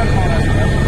আপনার খাওয়া